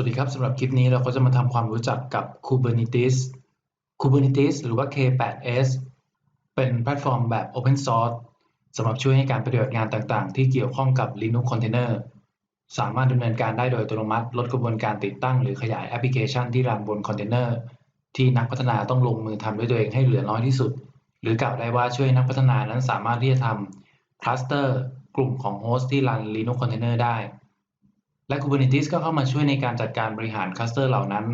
วัสดีครับสำหรับคลิปนี้เราก็จะมาทำความรู้จักกับ Kubernetes Kubernetes หรือว่า K8s เป็นแพลตฟอร์มแบบ Open Source สำหรับช่วยให้การปฏิบัติงานต่างๆ ที่เกี่ยวข้องกับ Linux Container สามารถดำเนินการได้โดยอัตโนมัติ ลดกระบวนการติดตั้งหรือขยายแอปพลิเคชันที่รันบนคอนเทนเนอร์ที่นักพัฒนาต้องลงมือทำด้วยตัวเองให้เหลือน้อยที่สุด หรือกล่าวได้ว่าช่วยนักพัฒนานั้นสามารถที่จะทำคลัสเตอร์กลุ่มของโฮสต์ที่รัน Linux Container ได้ และ Kubernetes ก็เข้ามาช่วยในการจัดการบริหารคลัสเตอร์เหล่านั้น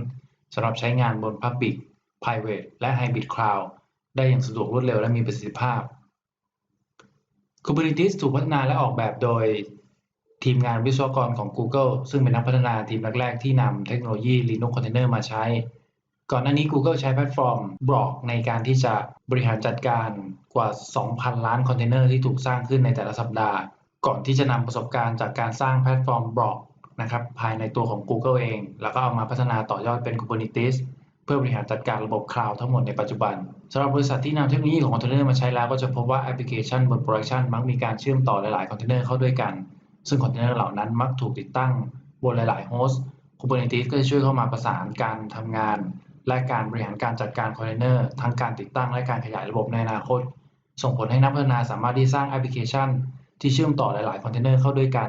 สำหรับใช้งานบน Public Private และ Hybrid Cloud ได้อย่างสะดวกรวดเร็วและมีประสิทธิภาพ Kubernetes ถูกพัฒนาและออกแบบโดยทีมงานวิศวกรของ Google ซึ่งเป็นนักพัฒนาทีมแรกๆ ที่นำเทคโนโลยี Linux Container มาใช้ ก่อนหน้านี้ Google ใช้แพลตฟอร์ม Block ในการที่จะบริหารจัดการกว่า 2,000 ล้านคอนเทนเนอร์ที่ถูกสร้างขึ้นในแต่ละสัปดาห์ ก่อนที่จะนำประสบการณ์จากการสร้างแพลตฟอร์ม Block นะครับภายในตัวของ Google เอง แล้วก็เอามาพัฒนาต่อยอดเป็น Kubernetes เพื่อบริหารจัดการระบบคลาวด์ทั้งหมดในปัจจุบันสำหรับบริษัทที่นำเทคโนโลยีของคอนเทนเนอร์มาใช้แล้วก็จะพบว่าแอปพลิเคชันบนโปรดักชันมักมีการเชื่อมต่อหลายๆคอนเทนเนอร์เข้าด้วยกัน ซึ่งคอนเทนเนอร์เหล่านั้นมักถูกติดตั้งบนหลายๆโฮสต์ Kubernetes ก็จะช่วยเข้ามาประสานการทำงาน และการบริหารการจัดการคอนเทนเนอร์ทั้งการติดตั้งและการขยายระบบในอนาคต ส่งผลให้นักพัฒนาสามารถที่สร้างแอปพลิเคชัน ที่เชื่อมต่อหลายๆคอนเทนเนอร์เข้าด้วยกัน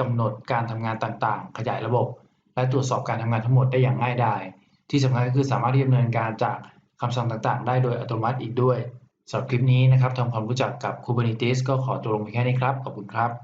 กำหนดการทำงานต่างๆ ขยายระบบ และตรวจสอบการทำงานทั้งหมดได้อย่างง่ายดาย ที่สำคัญก็คือสามารถดำเนินการจากคำสั่งต่างๆ ได้โดยอัตโนมัติอีกด้วยสำหรับคลิปนี้นะครับทำความรู้จักกับ Kubernetes ก็ขอตัวลงไปแค่นี้ครับ ขอบคุณครับ